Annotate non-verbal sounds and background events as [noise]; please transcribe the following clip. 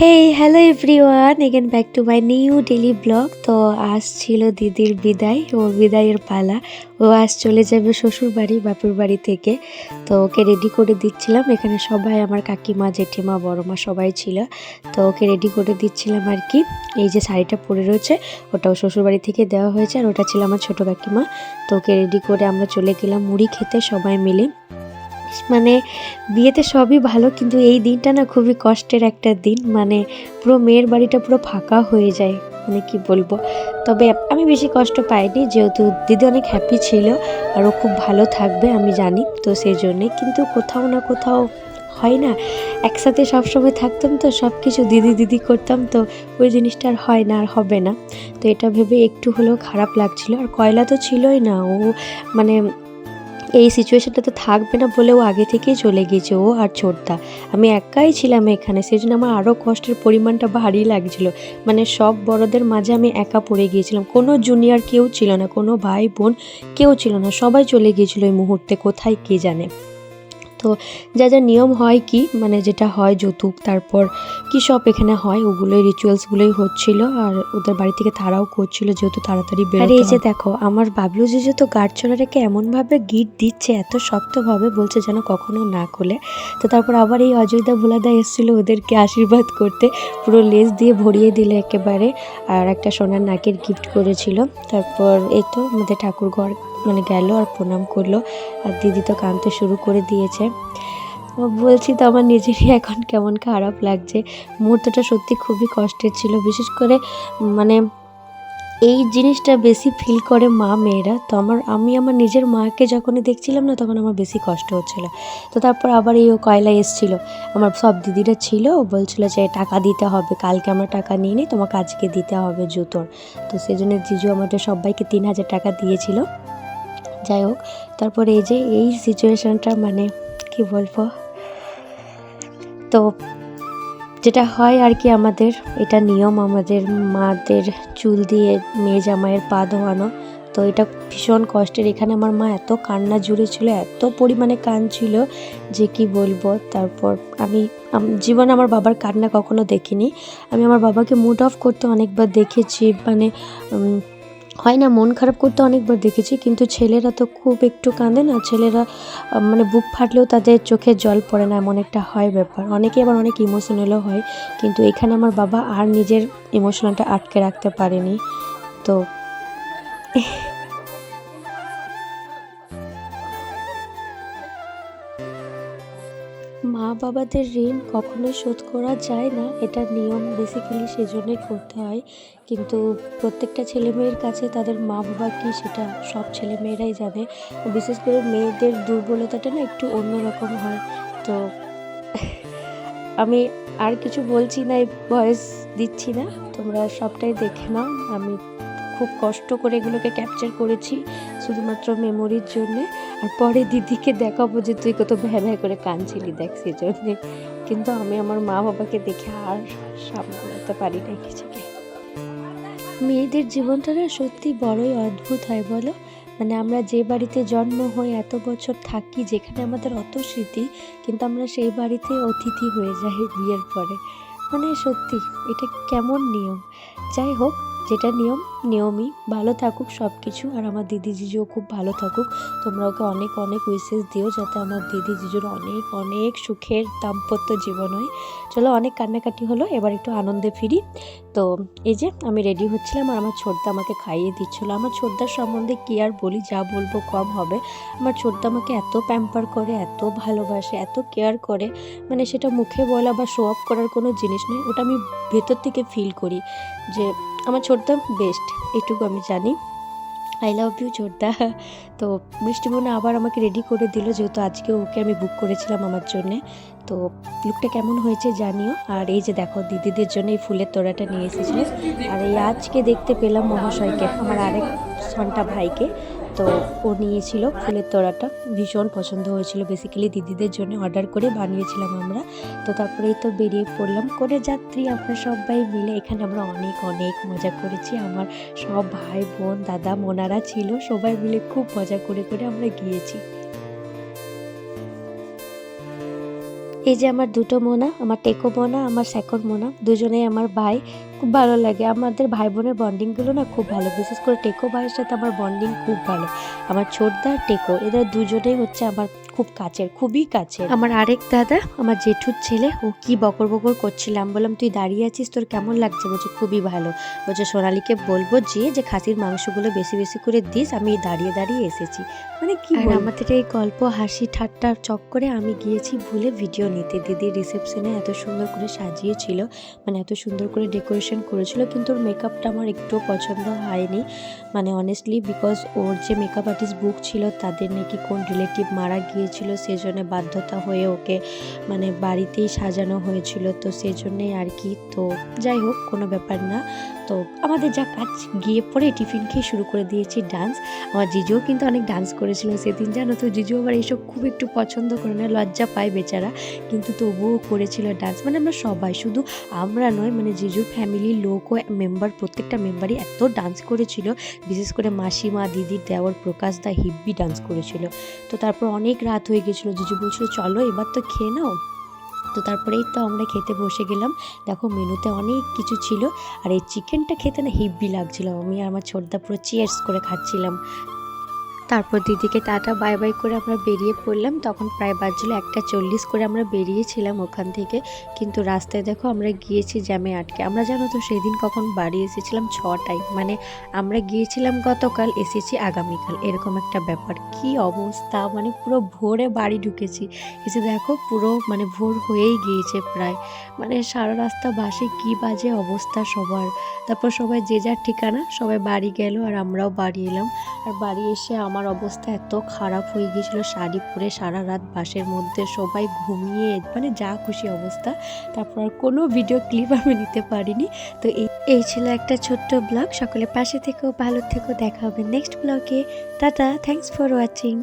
Hey hello everyone again back to my new daily blog তো আজ ছিল দিদির বিদায় ও বিদায়ের পালা। ও আজ চলে যাবে শ্বশুর বাড়ি, বাপুর বাড়ি থেকে। তো ওকে রেডি করে দিচ্ছিলাম। এখানে সবাই আমার কাকিমা, জেঠিমা বড় মা সবাই ছিল। তো ওকে রেডি করে দিচ্ছিলাম আর কি। এই যে শাড়িটা পরে রয়েছে, ওটাও শ্বশুর বাড়ি থেকে দেওয়া হয়েছে আর ওটা ছিল আমার ছোটো কাকিমা। তো ওকে রেডি করে আমরা চলে গেলাম মুড়ি খেতে সবাই মিলে। মানে বিয়েতে সবই ভালো, কিন্তু এই দিনটা না খুবই কষ্টের একটা দিন। মানে পুরো মেয়ের বাড়িটা পুরো ফাঁকা হয়ে যায় মানে কি বলব। তবে আমি বেশি কষ্ট পাইনি, যেহেতু দিদি অনেক হ্যাপি ছিল আর ও খুব ভালো থাকবে, আমি জানি তো সেই জন্যে। কিন্তু কোথাও না কোথাও হয় না, একসাথে সবসময় থাকতাম তো সব কিছু দিদি দিদি করতাম তো, ওই জিনিসটা আর হয় না, আর হবে না। তো এটা ভেবে একটু হলেও খারাপ লাগছিল। আর কয়লা তো ছিলই না, ও মানে এই সিচুয়েশনটা তো থাকবে না বলে ও আগে থেকেই চলে গিয়েছে, ও আর ছোটদা। আমি একাই ছিলাম এখানে সেই জন্য আমার আরও কষ্টের পরিমাণটা ভারী লাগছিল। মানে সব বড়দের মাঝে আমি একা পড়ে গিয়েছিলাম। কোনো জুনিয়র কেউ ছিল না, কোনো ভাই বোন কেউ ছিল না, সবাই চলে গিয়েছিল এই মুহূর্তে, কোথায় কে জানে। তো যা যা নিয়ম হয় কি মানে যেটা হয় যৌতুক তারপর কি সব এখানে হয় ওগুলোই রিচুয়ালসগুলোই হচ্ছিল আর ওদের বাড়ি থেকে তারাও করছিল যেহেতু তাড়াতাড়ি বের এই যে দেখো আমার বাবলু যে তো গার্ড চলাটাকে এমনভাবে গিট দিচ্ছে এত শক্তভাবে বলছে যেন কখনো না খোলে। তো তারপর আবার এই অযোধ্যা ভোলাদা এসেছিল ওদেরকে আশীর্বাদ করতে পুরো লেস দিয়ে ভরিয়ে দিলে একেবারে আর একটা সোনার নাকের গিফট করেছিল। তারপর এই তো আমাদের ঠাকুর ঘর মানে গেল আর প্রণাম করল। আর দিদি তো কাঁদতে শুরু করে দিয়েছে। বলছি, তো আমার নিজেরই এখন কেমন খারাপ লাগছে? মুহূর্তটা সত্যি খুবই কষ্টের ছিল। বিশেষ করে মানে এই জিনিসটা বেশি ফিল করে মা মেয়েরা। তো আমার, আমি আমার নিজের মাকে যখনই দেখছিলাম না, তখন আমার বেশি কষ্ট হচ্ছিল। তো তারপর আবার এই কয়লা এসছিল। আমার সব দিদিরা ছিল। বলছিল যে, টাকা দিতে হবে। কালকে আমরা টাকা নিয়ে নিই, তোমাকে আজকে দিতে হবে জুতোর। তো সেই জন্য জিজু আমাদের সবাইকে তিন হাজার টাকা দিয়েছিল। যাই হোক, তারপরে এই যে এই সিচুয়েশানটা মানে কি বলব? তো যেটা হয় আর কি আমাদের, এটা নিয়ম আমাদের মাদের চুল দিয়ে মেয়ে জামাইয়ের পা ধোয়ানো। তো এটা ভীষণ কষ্টের। এখানে আমার মা এত কান্না জুড়ে ছিল এত পরিমাণে কান ছিল যে কি বলব? তারপর আমি জীবনে আমার বাবার কান্না কখনো দেখিনি। আমি আমার বাবাকে মুড অফ করতে অনেকবার দেখেছি মানে হয় না, মন খারাপ করতে অনেকবার দেখেছি, কিন্তু ছেলেরা তো খুব একটু কাঁদে না। ছেলেরা মানে বুক ফাটলেও তাদের চোখে জল পড়ে না, এমন একটা হয় ব্যাপার। অনেকে আবার অনেক ইমোশনালও হয়, কিন্তু এখানে আমার বাবা আর নিজের ইমোশনালটা আটকে রাখতে পারেনি। তো মা বাবাদের ঋণ কখনোই শোধ করা যায় না, এটা নিয়ম বেসিক্যালি সেজন্যই করতে হয়। কিন্তু প্রত্যেকটা ছেলে মেয়ের কাছে তাদের মা বাবা কী সেটা সব ছেলে মেয়েরাই জানে। বিশেষ করে মেয়েদের দুর্বলতাটা না একটু অন্যরকম হয়। তো [laughs] আমি আর কিছু বলছি না, এই ভয়েস দিচ্ছি না। তোমরা সবটাই দেখে নাও, আমি খুব কষ্ট করে এগুলোকে ক্যাপচার করেছি, শুধুমাত্র মেমোরির জন্যে। আর পরে দিদিকে দেখাবো যে তুই কত ভ্যা ভ্যা করে কাঁদছিলি, দেখ সেজন্যে কিন্তু আমি আমার মা বাবাকে দেখে আর সামলাতে পারি না কিছুকে মেয়েদের জীবনটা না সত্যি বড়ই অদ্ভুত হয়, বলো? মানে আমরা যে বাড়িতে জন্ম হয়ে এত বছর থাকি, যেখানে আমাদের অত স্মৃতি, কিন্তু আমরা সেই বাড়িতে অতিথি হয়ে যাই বিয়ের পরে। মানে সত্যি, এটা কেমন নিয়ম? যাই হোক, যেটা নিয়ম, নিয়মই। ভালো থাকুক সব কিছু আর আমার দিদি জিজুও খুব ভালো থাকুক। তোমরা ওকে অনেক অনেক উইসেস দিও যাতে আমার দিদি জিজুর অনেক অনেক সুখের দাম্পত্য জীবন হয় চলো অনেক কান্নাকাটি হলো, এবার একটু আনন্দে ফিরি। তো এই যে আমি রেডি হচ্ছিলাম আর আমার ছোটদা আমাকে খাইয়ে দিচ্ছিল। আমার ছোটদার সম্বন্ধে কী আর বলি, যা বলব কম হবে। আমার ছোটদা আমাকে এত প্যাম্পার করে, এত ভালোবাসে, এত কেয়ার করে। মানে সেটা মুখে বলা বা শো অফ করার কোনো জিনিস নেই। ওটা আমি ভেতর থেকে ফিল করি। যে আমার ছোটদা বেস্ট এটুকু আমি জানি। আই লাভ ইউ ছোটদা তো বৃষ্টি বোন আবার আমাকে রেডি করে দিল, যেহেতু আজকে ওকে আমি বুক করেছিলাম আমার জন্যে। তো লুকটা কেমন হয়েছে জানিও। আর এই যে দেখো, দিদিদের জন্য এই ফুলের তোড়াটা নিয়ে এসেছিল। আর এই আজকে দেখতে পেলাম মহাশয়কে, আমার আরেক সন্টা ভাইকে। তো ও নিয়েছিল ফুলের তোড়াটা ভীষণ পছন্দ হয়েছিল বেসিক্যালি দিদিদের জন্য অর্ডার করে বানিয়েছিলাম আমরা। তো তারপরেই তো বেরিয়ে পড়লাম। করে যাত্রী আমরা সবাই মিলে এখানে আমরা অনেক অনেক মজা করেছি। আমার সব ভাই, বোন, দাদা, মোনারা ছিল। সবাই মিলে খুব মজা করে করে আমরা গিয়েছি। এই যে আমার দুটো মোনা, আমার টেকো মোনা, আমার স্যাকর মোনা, দুজনেই আমার ভাই। খুব ভালো লাগে। আমাদের ভাই বোনের বন্ডিংগুলো না খুব ভালো। বিশেষ করে টেকো ভাইয়ের সাথে আমার বন্ডিং খুব ভালো। আমার ছোটদা টেকো। এদের দুজনেই হচ্ছে আমার খুব কাছের খুবই কাছে আমার আরেক দাদা আমার জেঠুর ছেলে ও কি বকর বকর করছিলাম বললাম তুই দাঁড়িয়ে আছিস? তোর কেমন লাগছে? বলছে খুবই ভালো। বলছে সোনালীকে বলব যে যে খাসির মাংসগুলো বেশি বেশি করে দিস আমি দাঁড়িয়ে দাঁড়িয়ে এসেছি। মানে কি? আমাদের এই গল্প হাসি ঠাট্টার চক্করে আমি গিয়েছি ভুলে ভিডিও নিতে। দিদি রিসেপশনে এত সুন্দর করে সাজিয়েছিল মানে এত সুন্দর করে ডেকোরেশন করেছিল কিন্তু ওর মেকআপটা আমার একটুও পছন্দ হয়নি। মানে অনেস্টলি বিকজ ওর যে মেকআপ আর্টিস্ট বুক ছিল তাদের নাকি কোন রিলেটিভ মারা গিয়েছিল সেজন্য বাধ্যতা হয়ে ওকে মানে বাড়িতেই সাজানো হয়েছিল। তো সেজন্যই আর কি। তো যাই হোক, কোনো ব্যাপার না। তো আমাদের যা কাজ, গিয়ে পরে টিফিন খেয়ে শুরু করে দিয়েছি ডান্স। আমার জিজুও কিন্তু অনেক ডান্স করেছিল সেদিন, জানো তো? জিজু আবার এইসব খুব একটু পছন্দ করে না, লজ্জা পায় বেচারা। কিন্তু তবুও করেছিল ডান্স। মানে আমরা সবাই, শুধু আমরা নয় মানে জিজুর ফ্যামিলির লোকও মেম্বার প্রত্যেকটা মেম্বারই এত ডান্স করেছিল। বিশেষ করে মাসিমা দিদির দেওয়ার প্রকাশ দা, হিব্বি ডান্স করেছিল। তো তারপর অনেক রাত হয়ে গেছিল। জিজু বলছিলো, চলো এবার তো খেয়ে নাও। তো তারপরেই তো আমরা খেতে বসে গেলাম। দেখো মেনুতে অনেক কিছু ছিল। আর এই চিকেনটা খেতে না হিব্বি লাগছিল। আমি আর আমার ছোটদা পুরো চিয়ার্স করে খাচ্ছিলাম। তারপর দিদিকে টাটা, বাই বাই করে আমরা বেরিয়ে পড়লাম। তখন প্রায় বাজছিল একটা চল্লিশ করে আমরা বেরিয়েছিলাম ওখান থেকে। কিন্তু রাস্তায় দেখো আমরা গিয়েছি জ্যামে আটকে। আমরা জানো তো সেদিন কখন বাড়ি এসেছিলাম ছটায়। মানে আমরা গিয়েছিলাম গতকাল, এসেছি আগামীকাল। এরকম একটা ব্যাপার। কি অবস্থা? মানে পুরো ভোরে বাড়ি ঢুকেছি। এসে দেখো পুরো মানে ভোর হয়েই গিয়েছে প্রায়। মানে সারা রাস্তা বাসে কি বাজে অবস্থা সবার। তারপর সবাই যে যার ঠিকানা, সবাই বাড়ি গেল আর আমরাও বাড়ি এলাম। আর বাড়ি এসে আমার অবস্থা এত খারাপ হয়ে গিয়েছিল শাড়ি পরে সারা রাত বাসের মধ্যে সবাই ঘুমিয়ে মানে যা খুশি অবস্থা। তারপর আর কোনো ভিডিও ক্লিপ আমি নিতে পারিনি। তো এই এই ছিল একটা ছোট্ট ব্লগ সকলে পাশে থেকেও ভালো থেকেও দেখা হবে নেক্সট ব্লগে টাটা থ্যাংকস ফর ওয়াচিং